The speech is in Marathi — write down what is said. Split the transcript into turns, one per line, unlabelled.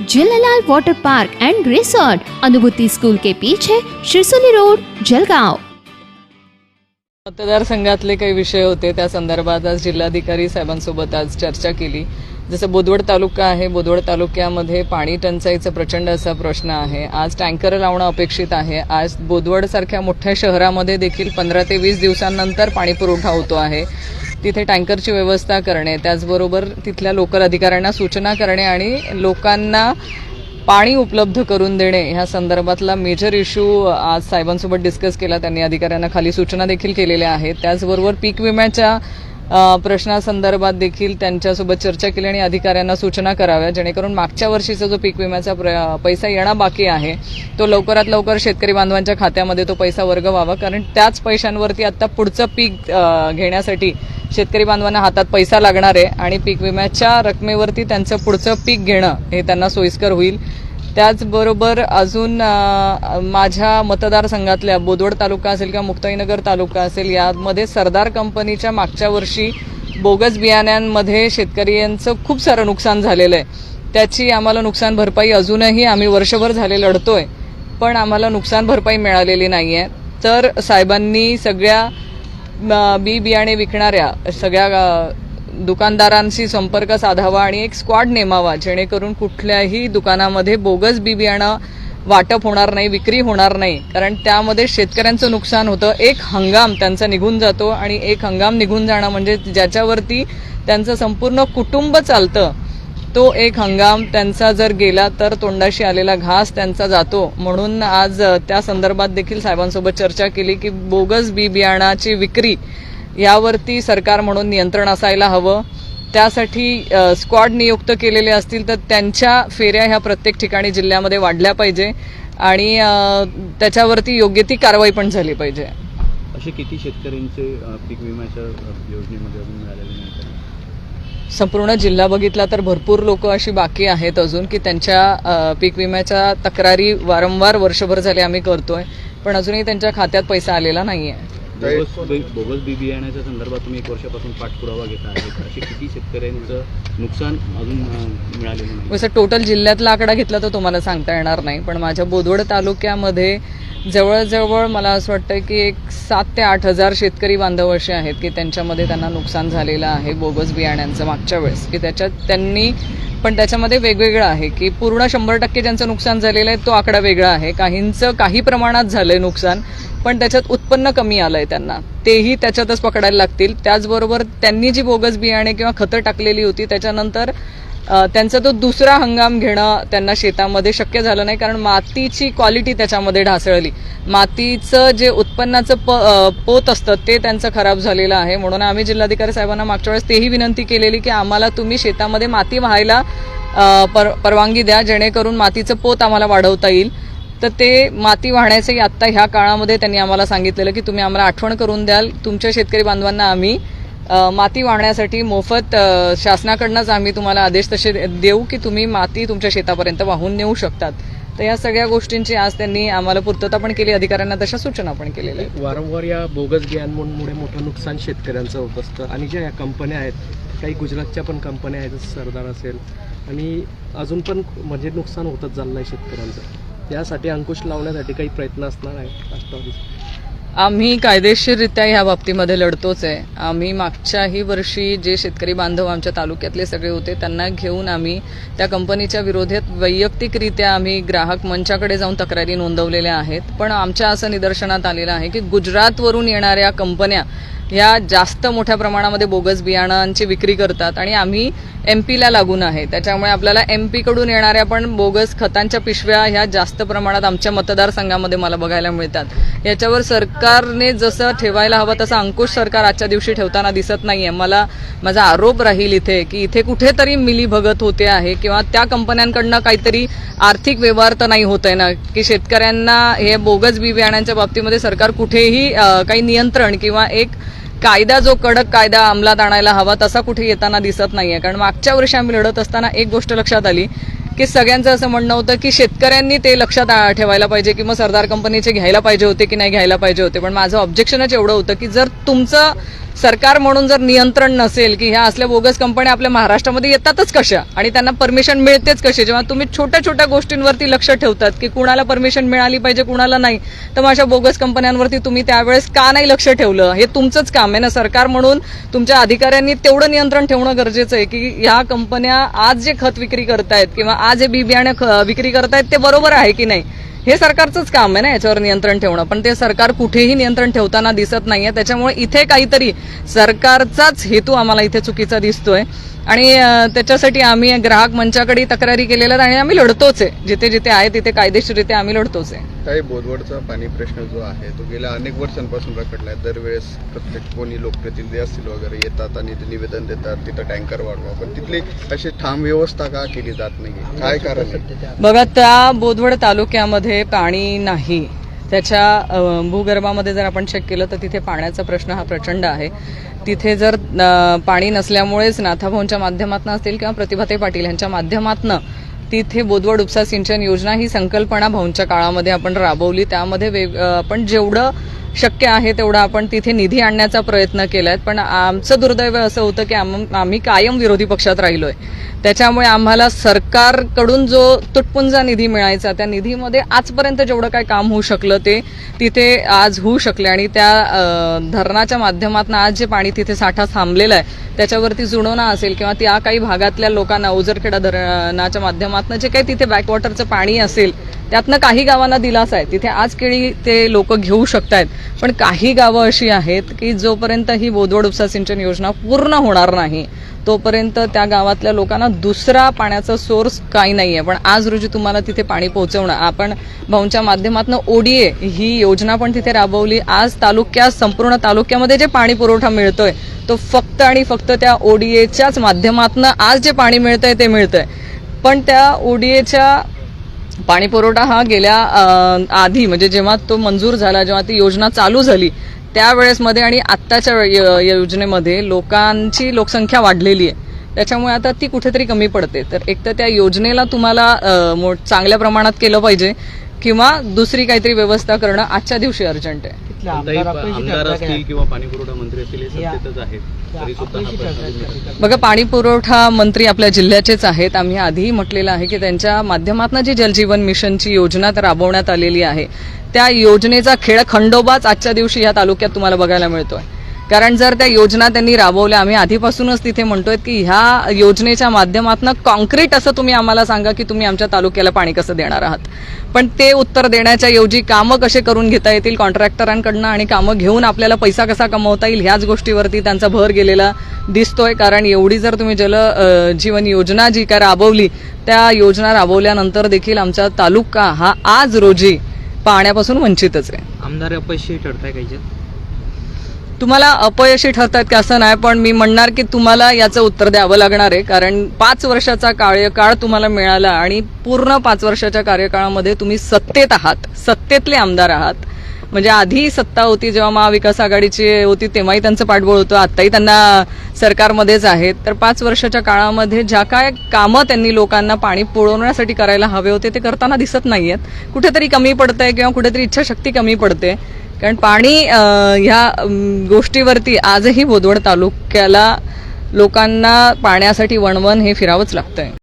Jhulelal water park and resort Anubhuti school के पीछे शिरसोली रोड जलगांव
मतदारसंघातले काही विषय होते त्या संदर्भात आज जिल्हाधिकारी साहेबांसोबत आज चर्चा केली. जसं बोदवड तालुका आहे बोदवड तालुक्यामध्ये पाणी टंचाईचा प्रचंड असा प्रश्न आहे. आज टँकर लावणं अपेक्षित आहे. आज बोदवड सारख्या मोठ्या शहरामध्ये देखील पंधरा ते वीस दिवसांनंतर पाणी पुरवठा होतो आहे. तिथे टँकरची व्यवस्था करणे त्याचबरोबर तिथल्या लोकल अधिकाऱ्यांना सूचना करणे आणि लोकांना पाणी उपलब्ध करून देणे. ह्या संदर्भातला मेजर इश्यू आज साहेबांसोबत डिस्कस केला. त्यांनी अधिकाऱ्यांना खाली सूचना देखील केलेल्या आहेत. त्याचबरोबर पीक विम्याच्या प्रश्नासंदर्भात देखील त्यांच्यासोबत चर्चा केली आणि अधिकाऱ्यांना सूचना कराव्या. जेणेकरून मागच्या वर्षीचा जो पीक विम्याचा प्र- पैसा येणं बाकी आहे तो लवकरात लवकर शेतकरी बांधवांच्या खात्यामध्ये तो पैसा वर्ग व्हावा. कारण त्याच पैशांवरती आता पुढचं पीक घेण्यासाठी शेतकरी बांधवांना हातात पैसा लागणार आहे आणि पीक विम्याच्या रकमेवरती त्यांचं पुढचं पीक घेणं हे त्यांना सोयीस्कर होईल. त्याचबरोबर अजून माझ्या मतदारसंघातल्या बोदवड तालुका असेल किंवा मुक्ताईनगर तालुका असेल यामध्ये सरदार कंपनीच्या मागच्या वर्षी बोगस बियाण्यांमध्ये शेतकऱ्यांचं खूप सारं नुकसान झालेलं आहे. त्याची आम्हाला नुकसान भरपाई अजूनही आम्ही वर्षभर झाले लढतोय पण आम्हाला नुकसान भरपाई मिळालेली नाही आहे. तर साहेबांनी सगळ्या बी बियाणे विकणाऱ्या सगळ्या दुकानदारांशी संपर्क साधावा आणि एक स्क्वॉड नेमावा जेणेकरून कुठल्याही दुकानामध्ये बोगस बी बियाणं वाटप होणार नाही विक्री होणार नाही. कारण त्यामध्ये शेतकऱ्यांचं नुकसान होतं एक हंगाम त्यांचा निघून जातो आणि एक हंगाम निघून जाणं म्हणजे ज्याच्यावरती त्यांचं संपूर्ण कुटुंब चालतं तो एक हंगाम त्यांचा जर गेला तर तोंडाशी आलेला घास त्यांचा जातो. म्हणून आज त्या संदर्भात देखील साहेबांसोबत चर्चा केली की बोगस बी बियाणाची विक्री यावरती सरकार म्हणून नियंत्रण असायला हवं. त्यासाठी स्क्वॉड नियुक्त केलेले असतील तर त्यांच्या फेऱ्या ह्या प्रत्येक ठिकाणी जिल्ह्यामध्ये वाढल्या पाहिजे आणि त्याच्यावरती योग्य ती कारवाई पण झाली पाहिजे.
असे किती शेतकऱ्यांचे पीक विम्याच्या योजनेमध्ये अजून मिळालेले नाही?
संपूर्ण जिल्हा बघितला तर भरपूर लोक अशी बाकी आहेत अजून की त्यांच्या पीक विम्याच्या तक्रारी वारंवार वर्षभर झाले आम्ही करतोय. पण अजूनही त्यांच्या खात्यात पैसा आलेला नाहीये.
बोगस बी- बोगस बी बियाण्याच्या संदर्भात तुम्ही एक वर्षापासून पाठपुरावा घेत आहात. असे किती शेतकऱ्यांचं नुकसान अजून मिळालेलं नाही?
टोटल जिल्ह्यातला आकडा घेतला तर तुम्हाला सांगता येणार नाही पण माझ्या बोदवड तालुक्यामध्ये जवळजवळ मला असं वाटतं की एक सात ते आठ हजार शेतकरी बांधव असे आहेत की त्यांच्यामध्ये त्यांना नुकसान झालेलं आहे बोगस बियाण्यांचं मागच्या वेळेस. की त्याच्यात त्यांनी पण त्याच्यामध्ये वेगवेगळं आहे की पूर्ण शंभर टक्के ज्यांचं नुकसान झालेलं आहे तो आकडा वेगळा आहे. काहींचं काही प्रमाणात झालंय नुकसान पण त्याच्यात उत्पन्न कमी आलंय त्यांना. तेही त्याच्यातच पकडायला लागतील. त्याचबरोबर त्यांनी जी बोगस बियाणे किंवा खतं टाकलेली होती त्याच्यानंतर त्यांचा तो दुसरा हंगाम घेणं त्यांना शेतामध्ये शक्य झालं नाही कारण मातीची क्वालिटी त्याच्यामध्ये ढासळली. मातीचं जे उत्पन्नाचं प पोत असतं ते त्यांचं खराब झालेलं आहे. म्हणून आम्ही जिल्हाधिकारी साहेबांना मागच्या वेळेस तेही विनंती केलेली की आम्हाला तुम्ही शेतामध्ये माती व्हायला पर परवानगी द्या जेणेकरून मातीचं पोत आम्हाला वाढवता येईल. तर ते माती वाहण्याचंही आत्ता ह्या काळामध्ये त्यांनी आम्हाला सांगितलेलं की तुम्ही आम्हाला आठवण करून द्याल. तुमच्या शेतकरी बांधवांना आम्ही माती वाहण्यासाठी मोफत शासनाकडनंच आम्ही तुम्हाला आदेश तसे देऊ की तुम्ही माती तुमच्या शेतापर्यंत वाहून नेऊ शकतात. तर या सगळ्या गोष्टींची आज त्यांनी आम्हाला पूर्तता पण केली अधिकाऱ्यांना तशा सूचना पण केलेल्या
वारंवार या बोगस बियाणमुळे मोठं नुकसान शेतकऱ्यांचं होत असतं. आणि ज्या या कंपन्या आहेत काही गुजरातच्या पण कंपन्या आहेत जसं सरदार असेल. आणि अजून पण म्हणजे नुकसान होतच चाललं आहे शेतकऱ्यांचं. यासाठी अंकुश लावण्यासाठी काही प्रयत्न असणार आहे राष्ट्रवादी
आम्ही कायदेशीररित्या ह्या बाबतीमध्ये लढतोच आहे. आम्ही मागच्याही वर्षी जे शेतकरी बांधव आमच्या तालुक्यातले सगळे होते त्यांना घेऊन आम्ही त्या कंपनीच्या विरोधात वैयक्तिकरित्या आम्ही ग्राहक मंचाकडे जाऊन तक्रारी नोंदवलेल्या आहेत. पण आमच्या असं निदर्शनात आलेलं आहे की गुजरातवरून येणाऱ्या कंपन्या ह्या जास्त मोठ्या प्रमाणामध्ये बोगस बियाणांची विक्री करतात आणि आम्ही एम पीला लागून आहे. त्याच्यामुळे आपल्याला एम पीकडून येणाऱ्या पण बोगस खतांच्या पिशव्या ह्या जास्त प्रमाणात आमच्या मतदारसंघामध्ये मला बघायला मिळतात. याच्यावर सरकारने जसं ठेवायला हवं तसं अंकुश सरकार आजच्या दिवशी ठेवताना दिसत नाहीये. मला माझा आरोप राहील इथे की इथे कुठेतरी मिलीभगत होते आहे किंवा त्या कंपन्यांकडनं काहीतरी आर्थिक व्यवहार तर नाही होत आहे ना की शेतकऱ्यांना हे बोगस बी बियाण्यांच्या बाबतीमध्ये सरकार कुठेही काही नियंत्रण किंवा एक कायदा जो कडक कायदा अंमलात आणायला हवा तसा कुठे येताना दिसत नाहीये. कारण मागच्या वर्षी आम्ही लढत असताना एक गोष्ट लक्षात आली की सगळ्यांचं असं म्हणणं होतं की शेतकऱ्यांनी ते लक्षात आ- ठेवायला पाहिजे की मग सरदार कंपनीचे घ्यायला पाहिजे होते की नाही घ्यायला पाहिजे होते. पण माझं ऑब्जेक्शनच एवढं होतं की जर तुमचं सरकार म्हणून जर नियंत्रण नसेल की ह्या असल्या बोगस कंपन्या आपल्या महाराष्ट्रामध्ये येतातच कशा आणि त्यांना परमिशन मिळतेच कशी जेव्हा तुम्ही छोट्या छोट्या गोष्टींवरती लक्ष ठेवतात की कुणाला परमिशन मिळाली पाहिजे कुणाला नाही तर मग अशा बोगस कंपन्यांवरती तुम्ही त्यावेळेस का नाही लक्ष ठेवलं? हे तुमचंच काम आहे ना. सरकार म्हणून तुमच्या अधिकाऱ्यांनी तेवढं नियंत्रण ठेवणं गरजेचं आहे की ह्या कंपन्या आज जे खत विक्री करतायत किंवा आज बी बियाणे विक्री करतायत ते बरोबर आहे की नाही? हे सरकारचंच काम आहे ना याच्यावर नियंत्रण ठेवणं. पण ते सरकार कुठेही नियंत्रण ठेवताना दिसत नाहीये. त्याच्यामुळे इथे काहीतरी सरकारचाच हेतू आम्हाला इथे चुकीचा दिसतोय. आणि त्याच्यासाठी आम्ही ग्राहक मंचाकडे तक्रारी केलेल्या आणि आम्ही लढतोच आहे. जिथे जिथे आहे तिथे कायदेशीररित्या आम्ही लढतोच आहे.
काही बोदवडचा पाणी प्रश्न जो आहे तो गेल्या अनेक वर्षांपासून रखडलाय. दरवेळेस प्रत्येक कोणी लोकप्रतिनिधी असतील वगैरे येतात आणि ते निवेदन देतात तिथं टँकर वाढवा. पण तिथली अशी ठाम व्यवस्था का केली जात नाही काय कारण आहे?
बघा त्या बोदवड तालुक्यामध्ये पाणी नाही. त्याच्या भूगर्भामध्ये जर आपण चेक केलं तर तिथे पाण्याचा प्रश्न हा प्रचंड आहे. तिथे जर पाणी नसल्यामुळेच नाथाभाऊंच्या माध्यमातून असतील किंवा प्रतिभाते पाटील यांच्या माध्यमातून तिथे बोदवड उपसा सिंचन योजना ही संकल्पना भाऊंच्या काळामध्ये आपण राबवली. त्यामध्ये वेग आपण जेवढं शक्य आहे तेवढं आपण तिथे निधी आणण्याचा प्रयत्न केलाय. पण आमचं दुर्दैव असं होतं की आम- आम्ही कायम विरोधी पक्षात राहिलोय. त्याच्यामुळे आम्हाला सरकारकडून जो तुटपुंजा निधी मिळायचा त्या निधीमध्ये आजपर्यंत जेवढं काय काम होऊ शकलं ते तिथे आज होऊ शकले आणि त्या धरणाच्या माध्यमातून आज जे पाणी तिथे साठा थांबलेला आहे त्याच्यावरती जुणवणा असेल किंवा त्या काही भागातल्या लोकांना उजरखेडा धरणाच्या माध्यमातून जे काही तिथे बॅकवॉटरचं पाणी असेल त्यातनं काही गावांना दिलासा आहे. तिथे आज केळी ते लोक घेऊ शकतायत. पण काही गावं अशी आहेत की जोपर्यंत ही बोदवड उपसा सिंचन योजना पूर्ण होणार नाही तोपर्यंत त्या गावातल्या लोकांना दुसरा पाण्याचा सोर्स काही नाही आहे पण आज रोजी तुम्हाला तिथे पाणी पोहोचवणं आपण भाऊंच्या माध्यमातून ओडीए ही योजना पण तिथे राबवली. आज तालुक्यात संपूर्ण तालुक्यामध्ये जे पाणी पुरवठा मिळतोय तो फक्त आणि फक्त त्या ओडीएच्याच माध्यमातून आज जे पाणी मिळतंय ते मिळतंय. पण त्या ओडीएच्या पाणी पुरवठा हा गेल्या आधी म्हणजे जेव्हा तो मंजूर झाला जेव्हा ती योजना चालू झाली त्यावेळेस मध्ये आणि आत्ताच्या योजनेमध्ये लोकांची लोकसंख्या वाढलेली आहे. त्याच्यामुळे आता ती कुठेतरी कमी पडते. तर एक तर त्या योजनेला तुम्हाला मो- चांगल्या प्रमाणात केलं पाहिजे. किंवा दुसरी काहीतरी व्यवस्था करणं आजच्या दिवशी अर्जंट आहे. बघा पाणी पुरवठा मंत्री आपल्या जिल्ह्याचेच आहेत. आम्ही आधीही म्हटलेलं आहे की त्यांच्या माध्यमातून जी जलजीवन मिशनची योजना तर राबवण्यात आलेली आहे. त्या योजनेचा खेळ खंडोबाच आजच्या दिवशी या तालुक्यात तुम्हाला बघायला मिळतोय. कारण जर त्या योजना त्यांनी राबवल्या आम्ही आधीपासूनच तिथे म्हणतोय की ह्या योजनेच्या माध्यमातून कॉन्क्रीट असं तुम्ही आम्हाला सांगा की तुम्ही आमच्या तालुक्याला पाणी कसं देणार आहात. पण ते उत्तर देण्याच्या ऐवजी कामं कसे करून घेता येतील कॉन्ट्रॅक्टरांकडनं आणि कामं घेऊन आपल्याला पैसा कसा कमवता येईल ह्याच गोष्टीवरती त्यांचा भर गेलेला दिसतोय. कारण एवढी जर तुम्ही जल जीवन योजना जी काय राबवली त्या योजना राबवल्यानंतर देखील आमचा तालुका हा आज रोजी पाण्यापासून वंचितच आहे.
आमदार अपयशी ठरताय काही
तुम्हाला अपयशी ठरतात की असं नाही पण मी म्हणणार की तुम्हाला याचं उत्तर द्यावं लागणार आहे कारण पाच वर्षाचा कार्यकाळ तुम्हाला मिळाला आणि पूर्ण पाच वर्षाच्या कार्यकाळामध्ये तुम्ही सत्तेत आहात सत्तेतले आमदार आहात. म्हणजे आधी सत्ता होती जेव्हा महाविकास आघाडीची होती तेव्हाही त्यांचं पाठबळ होतं आत्ताही त्यांना सरकारमध्येच आहेत तर पाच वर्षाच्या काळामध्ये ज्या काय कामं त्यांनी लोकांना पाणी पुरवण्यासाठी करायला हवे होते ते करताना दिसत नाही आहेत कुठेतरी कमी पडतंय किंवा कुठेतरी इच्छाशक्ती कमी पडते. कारण पाणी ह्या गोष्टीवरती आजही बोदवड तालुक्याला लोकांना पाण्यासाठी वणवण हे फिरावंच लागतंय.